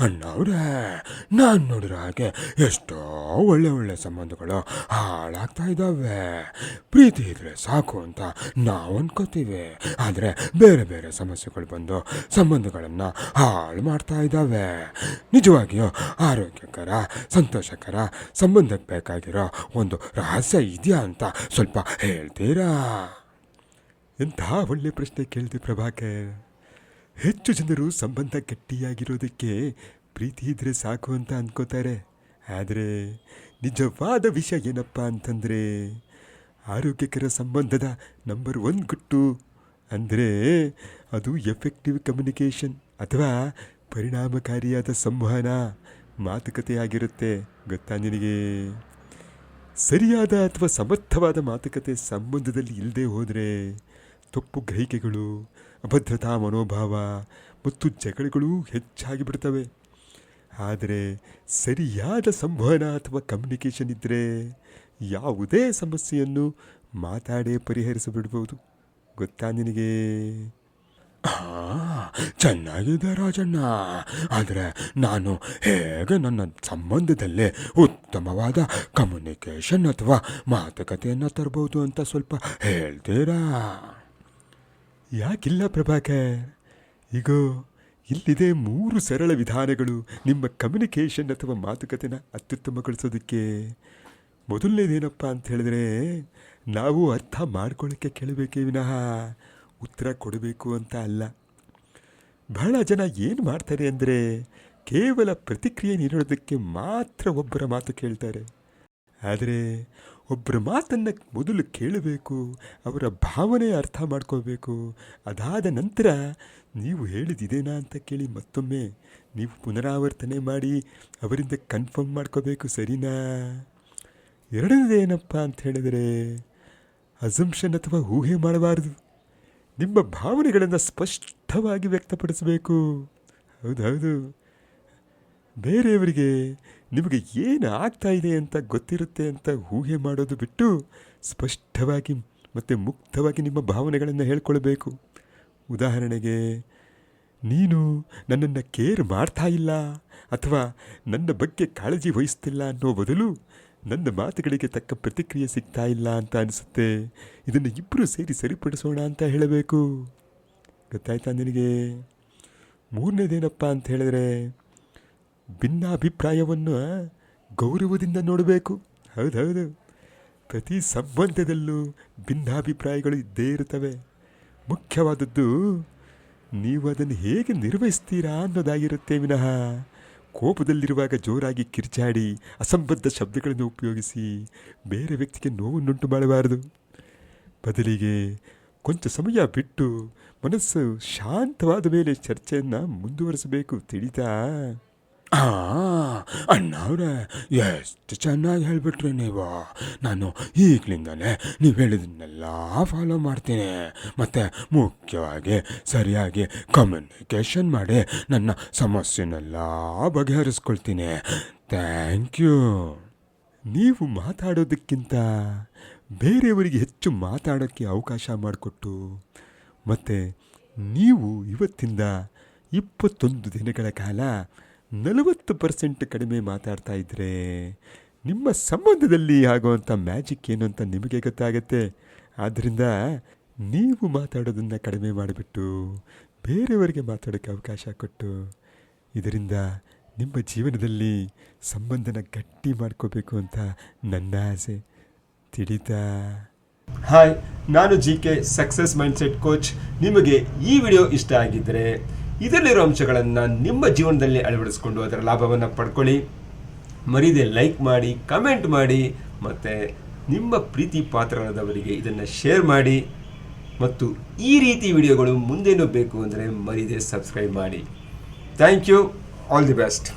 ಅಣ್ಣವ್ರೆ ನಾನು ನೋಡಿರೋ ಹಾಗೆ ಎಷ್ಟೋ ಒಳ್ಳೆ ಒಳ್ಳೆ ಸಂಬಂಧಗಳು ಹಾಳಾಗ್ತಾ ಇದ್ದಾವೆ ಪ್ರೀತಿ ಇದ್ರೆ ಸಾಕು ಅಂತ ನಾವು ಅನ್ಕೋತೀವಿ. ಆದರೆ ಬೇರೆ ಬೇರೆ ಸಮಸ್ಯೆಗಳು ಬಂದು ಸಂಬಂಧಗಳನ್ನು ಹಾಳು ಮಾಡ್ತಾ ಇದ್ದಾವೆ ನಿಜವಾಗಿಯೂ ಆರೋಗ್ಯಕರ, ಸಂತೋಷಕರ ಸಂಬಂಧಕ್ಕೆ ಬೇಕಾಗಿರೋ ಒಂದು ರಹಸ್ಯ ಇದೆಯಾ ಅಂತ ಸ್ವಲ್ಪ ಹೇಳ್ತೀರಾ? ಎಂಥ ಒಳ್ಳೆ ಪ್ರಶ್ನೆ ಕೇಳಿದೆ ಪ್ರಭಾಕರ್. ಹೆಚ್ಚು ಜನರು ಸಂಬಂಧ ಗಟ್ಟಿಯಾಗಿರೋದಕ್ಕೆ ಪ್ರೀತಿ ಇದ್ದರೆ ಸಾಕು ಅಂತ ಅಂದ್ಕೋತಾರೆ ಆದರೆ ನಿಜವಾದ ವಿಷಯ ಏನಪ್ಪ ಅಂತಂದರೆ, ಆರೋಗ್ಯಕರ ಸಂಬಂಧದ ನಂಬರ್ ಒನ್ ಗುಟ್ಟು ಅಂದರೆ ಅದು ಎಫೆಕ್ಟಿವ್ ಕಮ್ಯುನಿಕೇಷನ್ ಅಥವಾ ಪರಿಣಾಮಕಾರಿಯಾದ ಸಂವಹನ, ಮಾತುಕತೆ ಆಗಿರುತ್ತೆ. ಗೊತ್ತಾ ನಿನಗೆ? ಸರಿಯಾದ ಅಥವಾ ಸಮರ್ಥವಾದ ಮಾತುಕತೆ ಸಂಬಂಧದಲ್ಲಿ ಇಲ್ಲದೆ ಹೋದರೆ ತಪ್ಪು ಗ್ರಹಿಕೆಗಳು, ಅಭದ್ರತಾ ಮನೋಭಾವ ಮತ್ತು ಜಗಳಗಳು ಹೆಚ್ಚಾಗಿ ಬಿಡ್ತವೆ. ಆದರೆ ಸರಿಯಾದ ಸಂವಹನ ಅಥವಾ ಕಮ್ಯುನಿಕೇಷನ್ ಇದ್ದರೆ ಯಾವುದೇ ಸಮಸ್ಯೆಯನ್ನು ಮಾತಾಡೇ ಪರಿಹರಿಸಿಬಿಡ್ಬೋದು. ಗೊತ್ತಾ ನಿನಗೆ? ಚೆನ್ನಾಗಿದೆ ರಾಜಣ್ಣ. ಆದರೆ ನಾನು ಹೇಗೆ ನನ್ನ ಸಂಬಂಧದಲ್ಲೇ ಉತ್ತಮವಾದ ಕಮ್ಯುನಿಕೇಷನ್ ಅಥವಾ ಮಾತುಕತೆಯನ್ನು ತರಬಹುದು ಅಂತ ಸ್ವಲ್ಪ ಹೇಳ್ತೀರಾ? ಯಾಕಿಲ್ಲ ಪ್ರಭಾಕರ್? ಇಗೋ, ಇಲ್ಲಿದೆ ಮೂರು ಸರಳ ವಿಧಾನಗಳು ನಿಮ್ಮ ಕಮ್ಯುನಿಕೇಷನ್ ಅಥವಾ ಮಾತುಕತೆನ ಅತ್ಯುತ್ತಮಗೊಳಿಸೋದಕ್ಕೆ. ಮೊದಲನೇದೇನಪ್ಪ ಅಂತ ಹೇಳಿದ್ರೆ, ನಾವು ಅರ್ಥ ಮಾಡ್ಕೊಳ್ಳೋಕ್ಕೆ ಕೇಳಬೇಕೇ ವಿನಃ. ಉತ್ತರ ಕೊಡಬೇಕು ಅಂತ ಅಲ್ಲ. ಬಹಳ ಜನ ಏನು ಮಾಡ್ತಾರೆ ಅಂದರೆ, ಕೇವಲ ಪ್ರತಿಕ್ರಿಯೆ ನೀಡೋದಕ್ಕೆ ಮಾತ್ರ ಒಬ್ಬರ ಮಾತು ಕೇಳ್ತಾರೆ. ಆದರೆ ಒಬ್ಬರ ಮಾತನ್ನು ಮೊದಲು ಕೇಳಬೇಕು, ಅವರ ಭಾವನೆ ಅರ್ಥ ಮಾಡ್ಕೋಬೇಕು ಅದಾದ ನಂತರ ನೀವು ಹೇಳಿದಿದೇನಾ ಅಂತ ಕೇಳಿ ಮತ್ತೊಮ್ಮೆ ನೀವು ಪುನರಾವರ್ತನೆ ಮಾಡಿ ಅವರಿಂದ ಕನ್ಫರ್ಮ್ ಮಾಡ್ಕೋಬೇಕು ಸರಿನಾ? ಎರಡನೇದೇನಪ್ಪ ಅಂತ ಹೇಳಿದರೆ ಅಸಂಪ್ಷನ್ ಅಥವಾ ಊಹೆ ಮಾಡಬಾರದು. ನಿಮ್ಮ ಭಾವನೆಗಳನ್ನು ಸ್ಪಷ್ಟವಾಗಿ ವ್ಯಕ್ತಪಡಿಸಬೇಕು. ಹೌದು ಹೌದು. ಬೇರೆಯವರಿಗೆ ನಿಮಗೆ ಏನು ಆಗ್ತಾ ಇದೆ ಅಂತ ಗೊತ್ತಿರುತ್ತೆ ಅಂತ ಊಹೆ ಮಾಡೋದು ಬಿಟ್ಟು ಸ್ಪಷ್ಟವಾಗಿ ಮತ್ತು ಮುಕ್ತವಾಗಿ ನಿಮ್ಮ ಭಾವನೆಗಳನ್ನು ಹೇಳ್ಕೊಳ್ಬೇಕು. ಉದಾಹರಣೆಗೆ, ನೀನು ನನ್ನನ್ನು ಕೇರ್ ಮಾಡ್ತಾ ಇಲ್ಲ ಅಥವಾ ನನ್ನ ಬಗ್ಗೆ ಕಾಳಜಿ ವಹಿಸ್ತಿಲ್ಲ ಅನ್ನೋ ಬದಲು ನನ್ನ ಮಾತುಗಳಿಗೆ ತಕ್ಕ ಪ್ರತಿಕ್ರಿಯೆ ಸಿಗ್ತಾ ಇಲ್ಲ ಅಂತ ಅನಿಸುತ್ತೆ. ಇದನ್ನು ಇಬ್ಬರು ಸೇರಿ ಸರಿಪಡಿಸೋಣ ಅಂತ ಹೇಳಬೇಕು. ಗೊತ್ತಾಯ್ತಾ ನಿನಗೆ? ಮೂರನೇದೇನಪ್ಪ ಅಂತ ಹೇಳಿದ್ರೆ ಭಿನ್ನಾಭಿಪ್ರಾಯವನ್ನು ಗೌರವದಿಂದ ನೋಡಬೇಕು. ಹೌದು ಹೌದು. ಪ್ರತಿ ಸಂಬಂಧದಲ್ಲೂ ಭಿನ್ನಾಭಿಪ್ರಾಯಗಳು ಇದ್ದೇ ಇರುತ್ತವೆ. ಮುಖ್ಯವಾದದ್ದು, ನೀವು ಅದನ್ನು ಹೇಗೆ ನಿರ್ವಹಿಸ್ತೀರಾ ಅನ್ನೋದಾಗಿರುತ್ತೆ ವಿನಃ. ಕೋಪದಲ್ಲಿರುವಾಗ ಜೋರಾಗಿ ಕಿರ್ಚಾಡಿ, ಅಸಂಬದ್ಧ ಶಬ್ದಗಳನ್ನು ಉಪಯೋಗಿಸಿ ಬೇರೆ ವ್ಯಕ್ತಿಗೆ ನೋವನ್ನುಂಟು ಮಾಡಬಾರದು. ಬದಲಿಗೆ ಕೊಂಚ ಸಮಯ ಬಿಟ್ಟು ಮನಸ್ಸು ಶಾಂತವಾದ ಮೇಲೆ ಚರ್ಚೆಯನ್ನು ಮುಂದುವರಿಸಬೇಕು, ತಿಳಿತಾ? ಅಣ್ಣವ್ರೆ, ಎಷ್ಟು ಚೆನ್ನಾಗಿ ಹೇಳ್ಬಿಟ್ರಿ ನೀವು. ನಾನು ಈಗಲಿಂದಲೇ ನೀವು ಹೇಳಿದನ್ನೆಲ್ಲ ಫಾಲೋ ಮಾಡ್ತೀನಿ. ಮತ್ತು ಮುಖ್ಯವಾಗಿ ಸರಿಯಾಗಿ ಕಮ್ಯುನಿಕೇಷನ್ ಮಾಡಿ ನನ್ನ ಸಮಸ್ಯೆನೆಲ್ಲ ಬಗೆಹರಿಸ್ಕೊಳ್ತೀನಿ. ಥ್ಯಾಂಕ್ ಯು ನೀವು ಮಾತಾಡೋದಕ್ಕಿಂತ ಬೇರೆಯವರಿಗೆ ಹೆಚ್ಚು ಮಾತಾಡೋಕ್ಕೆ ಅವಕಾಶ ಮಾಡಿಕೊಟ್ಟು, ಮತ್ತು ನೀವು ಇವತ್ತಿಂದ ಇಪ್ಪತ್ತೊಂದು ದಿನಗಳ ಕಾಲ ನಲವತ್ತು ಪರ್ಸೆಂಟ್ ಕಡಿಮೆ ಮಾತಾಡ್ತಾ ಇದ್ದರೆ ನಿಮ್ಮ ಸಂಬಂಧದಲ್ಲಿ ಆಗುವಂಥ ಮ್ಯಾಜಿಕ್ ಏನು ಅಂತ ನಿಮಗೆ ಗೊತ್ತಾಗತ್ತೆ. ಆದ್ದರಿಂದ ನೀವು ಮಾತಾಡೋದನ್ನು ಕಡಿಮೆ ಮಾಡಿಬಿಟ್ಟು ಬೇರೆಯವರಿಗೆ ಮಾತಾಡೋಕ್ಕೆ ಅವಕಾಶ ಕೊಟ್ಟು ಇದರಿಂದ ನಿಮ್ಮ ಜೀವನದಲ್ಲಿ ಸಂಬಂಧನ ಗಟ್ಟಿ ಮಾಡ್ಕೋಬೇಕು ಅಂತ ನನ್ನ ಆಸೆ. ತಿಳಿತಾ? ಹಾಯ್ ನಾನು G K success mindset coach ನಿಮಗೆ ಈ ವಿಡಿಯೋ ಇಷ್ಟ ಆಗಿದ್ದರೆ ಇದರಲ್ಲಿರೋ ಅಂಶಗಳನ್ನು ನಿಮ್ಮ ಜೀವನದಲ್ಲಿ ಅಳವಡಿಸ್ಕೊಂಡು ಅದರ ಲಾಭವನ್ನು ಪಡ್ಕೊಳ್ಳಿ. ಮರೀದೆ ಲೈಕ್ ಮಾಡಿ ಕಮೆಂಟ್ ಮಾಡಿ, ಮತ್ತು ನಿಮ್ಮ ಪ್ರೀತಿ ಪಾತ್ರರಾದವರಿಗೆ ಇದನ್ನು ಶೇರ್ ಮಾಡಿ. ಮತ್ತು ಈ ರೀತಿ ವಿಡಿಯೋಗಳು ಮುಂದೇನು ಬೇಕು ಅಂದರೆ ಮರೀದೆ ಸಬ್ಸ್ಕ್ರೈಬ್ ಮಾಡಿ. Thank you all the best